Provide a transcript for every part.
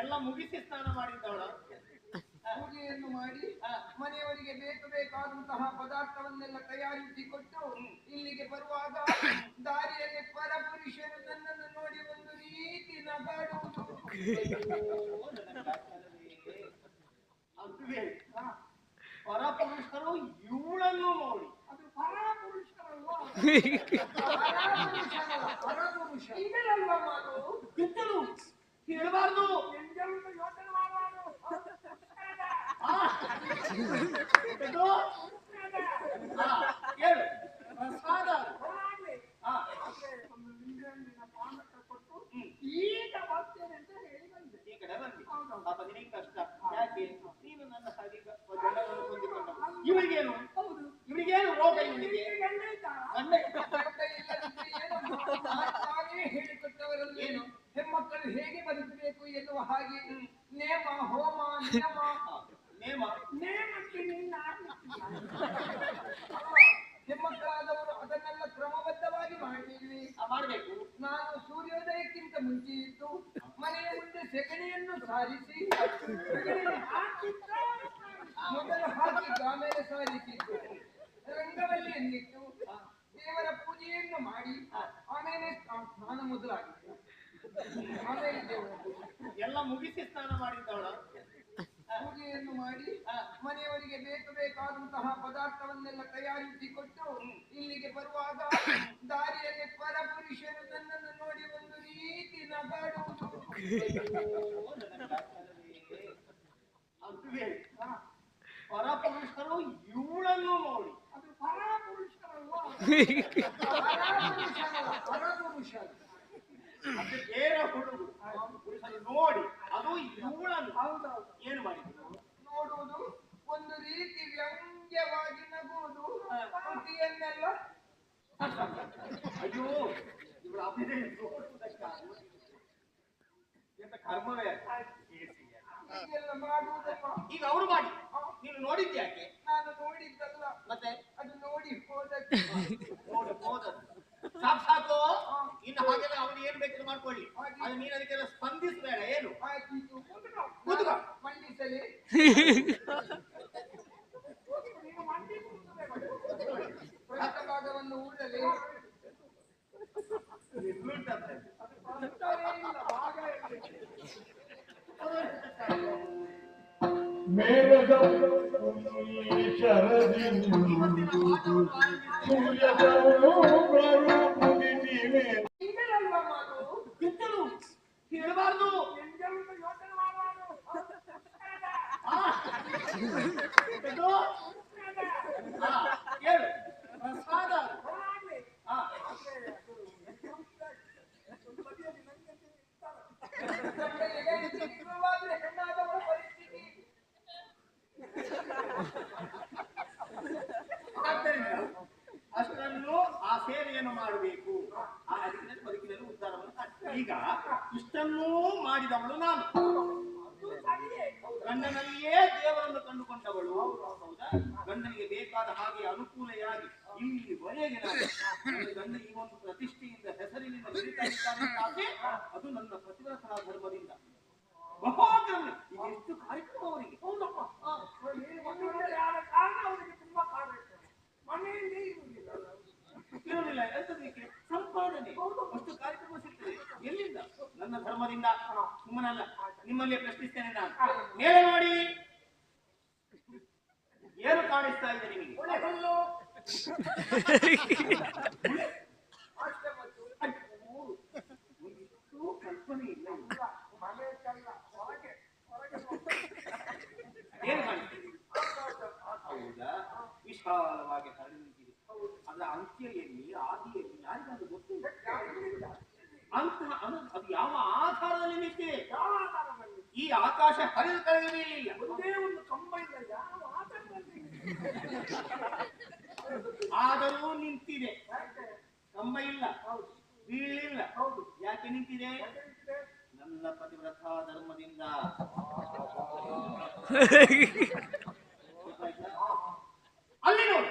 ಎಲ್ಲ ಮುಗಿಸಿ ಸ್ನಾನ ಮಾಡಿದ್ದವಳ. ಪೂಜೆಯನ್ನು ಮಾಡಿ ಮನೆಯವರಿಗೆ ಬೇಕು ಬೇಕಾದಂತಹ ಪದಾರ್ಥವನ್ನೆಲ್ಲ ತಯಾರಿಸಿ ಕೊಟ್ಟು ಇಲ್ಲಿಗೆ ಬರುವಾಗ ದಾರಿಯಲ್ಲಿ ಪರಪುರುಷರು ನನ್ನನ್ನು ನೋಡಿ ಒಂದು ರೀತಿ ನಗಾಡುವುದು. ಅದುವೇ. ಪರಪುರುಷರು ಇವಳನ್ನು ನೋಡಿ. ಅದು ಪರಪುರುಷರಲ್ಲ ಮಾಡಬಾರದು. ಹೇಳು ಪ್ರಸಾದ ಈಗ ಬರ್ತೇನೆ ಅಂತ ಹೇಳಿ ಬಂದೆ ಈ ಕಡೆ ಬಂದಿ. ಪಾಪ ನಿನಗೆ ಕಷ್ಟ ಯಾಕೆ ನೀನು ನನ್ನ ಹಾಗೆ ಹೊಂದಿಕೊಂಡ ಇವಳಿಗೇನು ಹೌದು ಇವಳಿಗೇನು ರೋಗ ಇವಳಿಗೆ ಗಂಡ ಮಾಡ್ಬೇಕು. ನಾನು ಸೂರ್ಯೋದಯಕ್ಕಿಂತ ಮುಂಚೆ ಇದ್ದು ಮನೆಯ ಮುಂದೆ ಸೆಗಣಿಯನ್ನು ಸಾರಿಸಿ ಮೊದಲು ಹಾಕಿ ಆಮೇಲೆ ಸಾರಿಸಿದ್ದು. ರಂಗವಲ್ಲಿಯನ್ನಿಟ್ಟು ದೇವರ ಪೂಜೆಯನ್ನು ಮಾಡಿ ಆಮೇಲೆ ಸ್ನಾ- ಸ್ನಾನ ಮೊದಲಾಗಿತ್ತು. ಆಮೇಲೆ ದೇವರ ಎಲ್ಲ ಮುಗಿಸಿ ಸ್ನಾನ ಮಾಡಿದ್ದವಳ. ಪೂಜೆಯನ್ನು ಮಾಡಿ ಮನೆಯವರಿಗೆ ಬೇಕು ಬೇಕಾದಂತಹ ಪದಾರ್ಥವನ್ನೆಲ್ಲ ತಯಾರಿಸಿಕೊಟ್ಟು ಇಲ್ಲಿಗೆ ಬರುವಾಗ ದಾರಿಯಲ್ಲಿ ಪರಪುರುಷರು ನನ್ನನ್ನು ನೋಡಿ ಒಂದು ರೀತಿ ನಗಾಡುವುದು ಪರಪುರುಷರು ಇವಳನ್ನು ನೋಡಿ. ಅದು ಪರಪುರುಷರಲ್ಲ ಪರಪುರುಷರಲ್ಲ, ಪರಪುರುಷ ಅದು ಬೇರೆ ಹುಡುಗರು. ನೋಡಿ. ಅದು ಇವಳನ್ನು. ಹೌದೌದು. ಅಯ್ಯೋ ಇವಳ ಅಭಿನಯ ನೋಡುವುದಕ್ಕಾಗಿ ಎಂತ ಕರ್ಮವೇ? ಈಗ ಅವರು ಮಾಡಿ. ನೀನು ನೋಡಿದ್ಯಾಕೆ ನಾನು ನೋಡಿದ್ದಲ್ಲ. ಮತ್ತೆ? ಅದು ನೋಡಿ ಹೋದಕ್ಕೆ ನೋಡು ಹೋದದ್ದು. ಸಾಕ್ಷಾತ್ತು ಇನ್ನು ಹಾಗೆಲ್ಲ ಅವನು ಏನ್ ಬೇಕಾದ್ರೂ ಮಾಡ್ಕೊಳ್ಳಿ. ಅದು ನೀನು ಅದಕ್ಕೆಲ್ಲ ಸ್ಪಂದಿಸಬೇಡ ಏನು. ಮಂಡಿಸಲಿ ಇದರಲ್ವ ಗಂಡನಿಗೆ ಬೇಕಾದ ಹಾಗೆ ಅನುಕೂಲೆಯಾಗಿ ಇಲ್ಲಿವರೆಗೆ ಗಂಡ ಈ ಒಂದು ಪ್ರತಿಷ್ಠೆಯಿಂದ ಹೆಸರಿನಿಂದ ಅದು ನನ್ನ ಪ್ರತಿಭಟನಾ ಧರ್ಮದಿಂದ. ಮಹಾಕರ್ಮ ಈಗ ಎಷ್ಟು ಕಾರ್ಯಕ್ರಮ ಅವರಿಗೆ? ಹೌದಪ್ಪ. ತುಂಬಾ ಮನೆಯಲ್ಲಿ ಇರಲಿಲ್ಲ ಎಂತದಕ್ಕೆ? ಸಂಪಾದನೆ. ಅಷ್ಟು ಕಾರ್ಯಕ್ರಮ ಸಿಗ್ತದೆ. ಎಲ್ಲಿಂದ? ನನ್ನ ಧರ್ಮದಿಂದ. ಸುಮ್ಮನಲ್ಲ. ನಿಮ್ಮಲ್ಲಿ ಪ್ರಶ್ನಿಸ್ತೇನೆ ನಾನು. ಮೇಲೆ ನೋಡಿ. ಏನು ಕಾಣಿಸ್ತಾ ಇದೆ ನಿಮಗೆ? ಕಲ್ಪನೆ ಇಲ್ಲ ಏನು ಕಾಣಿಸ್ತಿದೆ ಹೌದಾ? ವಿಶಾಲವಾಗಿ ಹರಡಿ ನಿಂತಿದೆ. ಅದರ ಅಂತ್ಯೆಯಲ್ಲಿ ಆದಿಯಲ್ಲಿ ಯಾರಿಗಾದ್ರೂ ಗೊತ್ತಿಲ್ಲ ಅಂತಹ ಅನು- ಅದು ಯಾವ ಆಧಾರದಲ್ಲಿ ನಿಂತಿದೆ ಈ ಆಕಾಶ ಹರಿದು ಕಳೆದ ಮೇಲಿಲ್ಲ ಒಂದೇ ಒಂದು ಕಂಬ ಇಲ್ಲ ಆದರೂ ನಿಂತಿದೆ? ಕಂಬ ಇಲ್ಲ ಬೀಳಿಲ್ಲ ಹೌದು ಯಾಕೆ ನಿಂತಿದೆ? ನನ್ನ ಪತಿವ್ರತ ಧರ್ಮದಿಂದ ಗೊತ್ತಾಯ್ತಾ? ಅಲ್ಲಿ ನೋಡಿ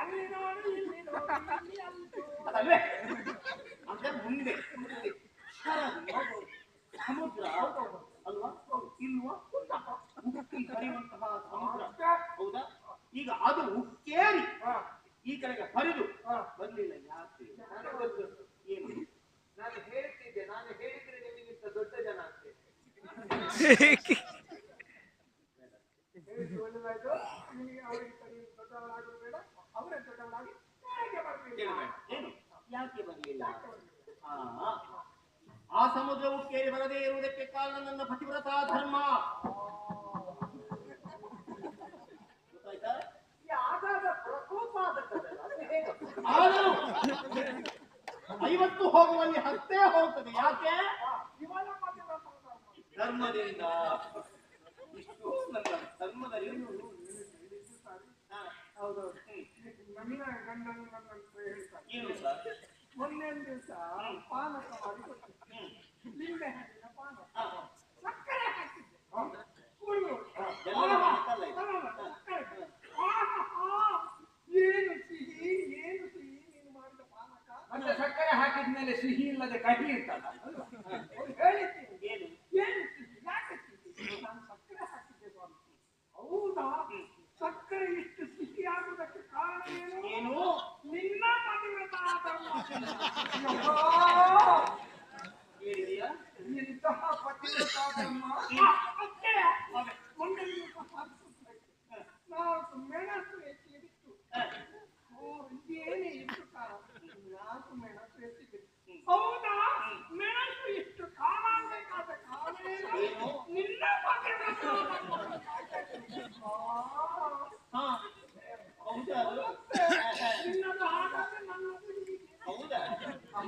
ಅಲ್ಲಿ ನೋಡು ಇಲ್ಲಿ ನೋಡು ಇಲ್ಲಿ ಅಂಟು ಅದಲ್ವೇ ಅಂದ್ರೆ ಮುಂದೆ ಹೇಳಿದ್ದು ಒಳ್ಳೆದಾಯ್ತು ನಿಮಗೆ ಅವರಿಗೆ ಸರಿ ದೊಡ್ಡವನಾಗೋದು ಬೇಡ ಅವರೇ ದೊಡ್ಡವನಾಗಿ ಹೇಗೆ ಬರಬೇಕು ಕೇಳಬೇಡ ಏನು ಯಾಕೆ ಬರಲಿಲ್ಲ ಆ ಸಮುದ್ರವು ಕೇಳಿ ಬರದೇ ಇರುವುದಕ್ಕೆ ಕಾರಣ ನನ್ನ ಪತಿವ್ರತ ಧರ್ಮ. ಐವತ್ತು ಹೋಗುವಲ್ಲಿ ಹತ್ತೇ ಹೋಗ್ತದೆ ಯಾಕೆ ಆ, ಇವನ ಪತಿವ್ರತ ಧರ್ಮ. ಧರ್ಮದಿಂದ ಇಷ್ಟು ನನ್ನ ಧರ್ಮದ ಇರುಳು. ಹಾ, ಹೌದೌದು ಹ್ಮ್. ನನ್ನ ಗಂಡನು ನನ್ನ ಹತ್ರ ಹೇಳ್ತಾನೆ ಏನು ಸರ್ ಮೊನ್ನೆ ಒಂದು ದಿವಸ ಪಾನಕ ಮಾಡಿ ಕೊಟ್ಟೆ. ಹ್ಮ್. ನಿಂಬೆ ಹಣ್ಣಿನ ಪಾನಕ ಹಾ, ಹಾ. ಸಕ್ಕರೆ ಹಾಕಿದ್ದೆ ಕುಡಿದು. ಬೆಲ್ಲದ ಪಾನಕ ಅಲ್ಲ ಇದು. ಅಲ್ಲ, ಸಕ್ಕರೆ. ಆಹಾ, ಏನು ಸಿಹಿ ಏನು ಸಿಹಿ ನೀನು ಮಾಡಿದ ಪಾನಕ ಮತ್ತೆ ಸಕ್ಕರೆ ಹಾಕಿದ್ಮೇಲೆ ಸಿಹಿ ಇಲ್ಲದೆ ಕಹಿ ಸ್ವಾಮಿ ಹೌದಾ ಸಕ್ಕರೆ ಇಷ್ಟು ಸಿಹಿ ಆಗುವುದಕ್ಕೆ ಕಾರಣ ಏನು ನಿನ್ನ ಪತಿವ್ರತಾ ಧರ್ಮ ಹೇಳಿದೀಯಾ ಇಂತಹ ಪತಿವ್ರತಾ ಧರ್ಮ ಅಷ್ಟೇ ಮೊನ್ನೆ ದಿವಸ ಹಾಕಿದ್ದು. ನಾಲ್ಕು ಮೆಣಸು ಎತ್ತಿ ಬಿಟ್ಟು ಹಾ. ಓ, ಇದೇನೇ ಇಷ್ಟು ಕಾಲ ನಾಲ್ಕು ಮೆಣಸು ಎತ್ತಿ ಬಿಟ್ಟು ಹೌದಾ ಮೆಣಸು ಇಷ್ಟು ಕಾಲ ಬೇಕಾದ ಕಾರಣ ಏನು? ಏನು? ನಿನ್ನ ಪತಿವ್ರತಾ ಧರ್ಮ. ಆ, ಹಾ ಹೌದಾ ಮತ್ತೆ ನಿನ್ನದು ಹಾಗಾದ್ರೆ ನನ್ನದು ಹೀಗೆ. ಹೌದಾ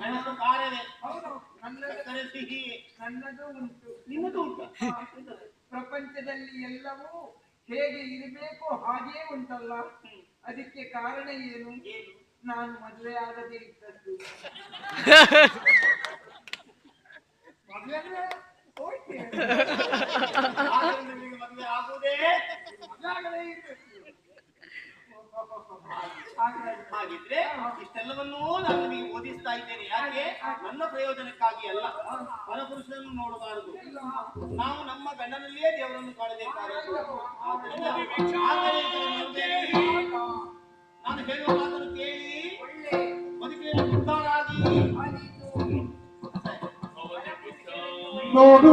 ಮೆಣಸು ಖಾರವೇ ಹೌದು ನನ್ನದು ಸಕ್ಕರೆ ಸಿಹಿ ನನ್ನದು ಉಂಟು ನಿನ್ನದು ಉಂಟಾ ಪ್ರಪಂಚದಲ್ಲಿ ಎಲ್ಲವೂ ಹೇಗೆ ಇರಬೇಕು ಹಾಗೇ ಉಂಟಲ್ಲ. ಅದಕ್ಕೆ ಕಾರಣ ಏನು? ಏನು? ನಾನು ಮದುವೆ ಆಗದೇ ಇದ್ದದ್ದು ಮದುವೆ ಅಂದ್ರೆ ಹೋಯ್ತೆ. ಆದ್ದರಿಂದ ನಿನಗೆ ಮದುವೆ ಆಗುವುದೇ ಮದುವೆ ಆಗದೇ ಇರ್ಬೇಕು. ಹಾಗಾಗಿ ಹಾಗಿದ್ರೆ ಇಷ್ಟೆಲ್ಲವನ್ನೂ ನಾನು ನಿಮಗೆ ಓದಿಸ್ತಾ ಇದ್ದೇನೆ ಯಾಕೆ ನನ್ನ ಪ್ರಯೋಜನಕ್ಕಾಗಿ ಅಲ್ಲ. ಪರಪುರುಷನನ್ನು ನೋಡಬಾರದು. ನಾವು ನಮ್ಮ ಗಂಡನಲ್ಲಿಯೇ ದೇವರನ್ನು ಆದ್ದರಿಂದ ನಾನು ಹೇಳುವ ಮಾತನ್ನು ಕೇಳಿ. ಬದುಕಿನಲ್ಲಿ ಉದ್ಧಾರಾಗಿ ನೋಡು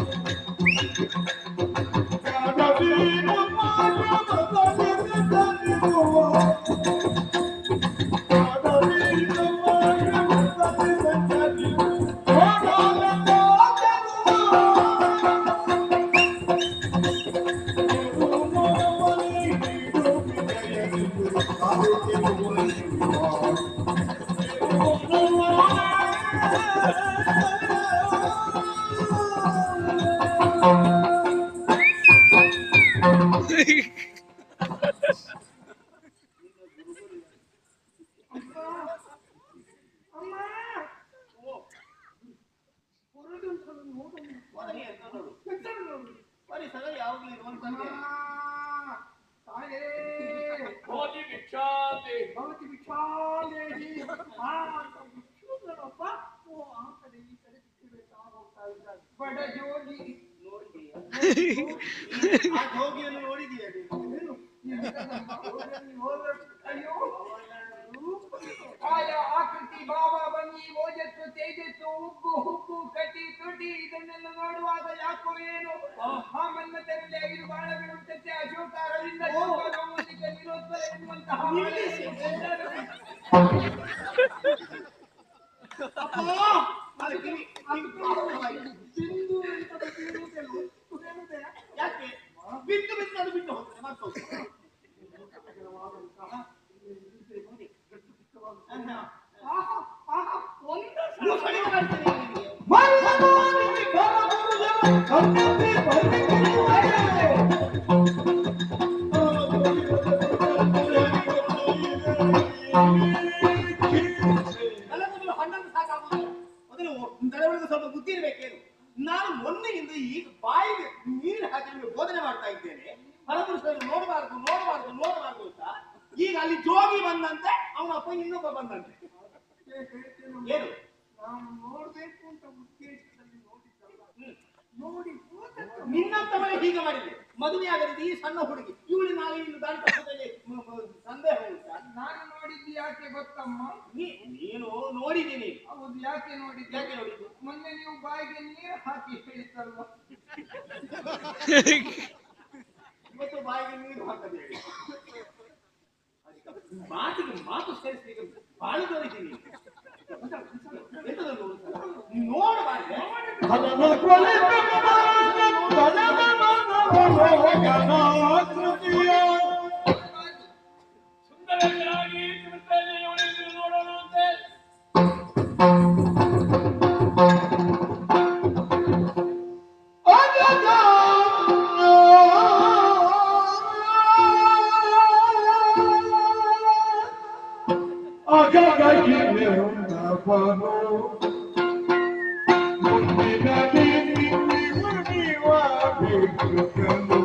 빨리 사가리 아우기 너무 싼데. 아, 아예. ಭೋಜಿ ಭಿಕ್ಷಾಂತಿ ಭವತಿ ವಿಚಾಲೇಹಿ. ಆ, ಅಂತ ವಿಷ್ಣುಗಳಪ್ಪ, ಓ, ಆ ಕಡೆ ಈ ಕಡೆ ಬಿಟ್ಟು ಹೋಗ್ತಾ ಇದ್ದಾರೆ. ಬಡ ಜೋಗಿ ನೋಡಿದೀಯಾ ಆ ಜೋಗಿಯನ್ನು ನೋಡಿದೀಯ ನೀನು? ಏನು? ಎಂತದಮ್ಮ? ಹೋಗಲಿ, ಹೋಗಲಿ. ಅಯ್ಯೋ ಆಯ ಈ ಓಜಸ್ಸು ತೇಜಸ್ಸು ಉಬ್ಬು ಹುಬ್ಬು ಕಟಿ ತುಟಿ ಇದನ್ನೆಲ್ಲ ನೋಡುವಾಗ ಯಾಕೋ ಏನು ಆ ಮನ್ಮಥರಲ್ಲಿ ಐದು ಬಾಳಗಳು ಉಂಟಂತೆ ಅಶೋಕ ಅರವಿಂದ ಯಾಕೆ ಬಿಟ್ಟು ಬಿದ್ದು ಅದು ಬಿಟ್ಟು ಸ್ವಲ್ಪ ಬುದ್ಧಿ ಇರಬೇಕೇನು? ನಾನು ಮೊನ್ನೆಯಿಂದ ಈಗ ಬಾಯಿಗೆ ನೀರು ಹಾಕಿ ನಿಮಗೆ ಬೋಧನೆ ಮಾಡ್ತಾ ಇದ್ದೇನೆ. ಪರಪುರುಷರು ನೋಡಬಾರ್ದು ನೋಡಬಾರ್ದು ನೋಡಬಾರ್ದು ಅಂತ. ಈಗ ಅಲ್ಲಿ ಜೋಗಿ ಬಂದಂತೆ ಅವನ ಅಪ್ಪ ಇನ್ನೊಬ್ಬ ಬಂದಂತೆ. ಏನು? ನಾನು ನೋಡ್ಬೇಕು ಅಂತ ಹ್ಮ್. ನೋಡಿ ನಿನ್ನಂತವಳೆ ಹೀಗೆ ಮಾಡಿದೆ. ಮದುವೆ ಆಗದಿದ್ದು ಈ ಸಣ್ಣ ಹುಡುಗಿ. ಇವಳು ನಾಳೆ ಇನ್ನು ದಾರಿ ತಪ್ಪದಲ್ಲಿ ಸಂದೇಹ ಉಂಟಾ? ನಾನು ನೋಡಿದ್ದು ಯಾಕೆ ಗೊತ್ತಮ್ಮ? ನೀನು ನೋಡಿದ್ದೀನಿ. ಹೌದು ಯಾಕೆ ನೋಡಿದ್ದು? ಯಾಕೆ ನೋಡಿದ್ದು? ಮೊನ್ನೆ ನೀವು ಬಾಯಿಗೆ ನೀರು ಹಾಕಿ ಹೇಳಿದ್ದಲ್ವ? ಇವತ್ತು ಬಾಯಿಗೆ ನೀರು ಅದಕ್ಕೆ ಮಾತಿಗೆ ಮಾತು ಸೇರಿಸಿ ಬಾಳಿ ಎಂತದನ್ನು ನೋಡಬಾರ್ದೆ ಉನ್ನಪನು ಮುಂದಿನ ನೀತಿ ಉಣಿವ ಬೇಕನು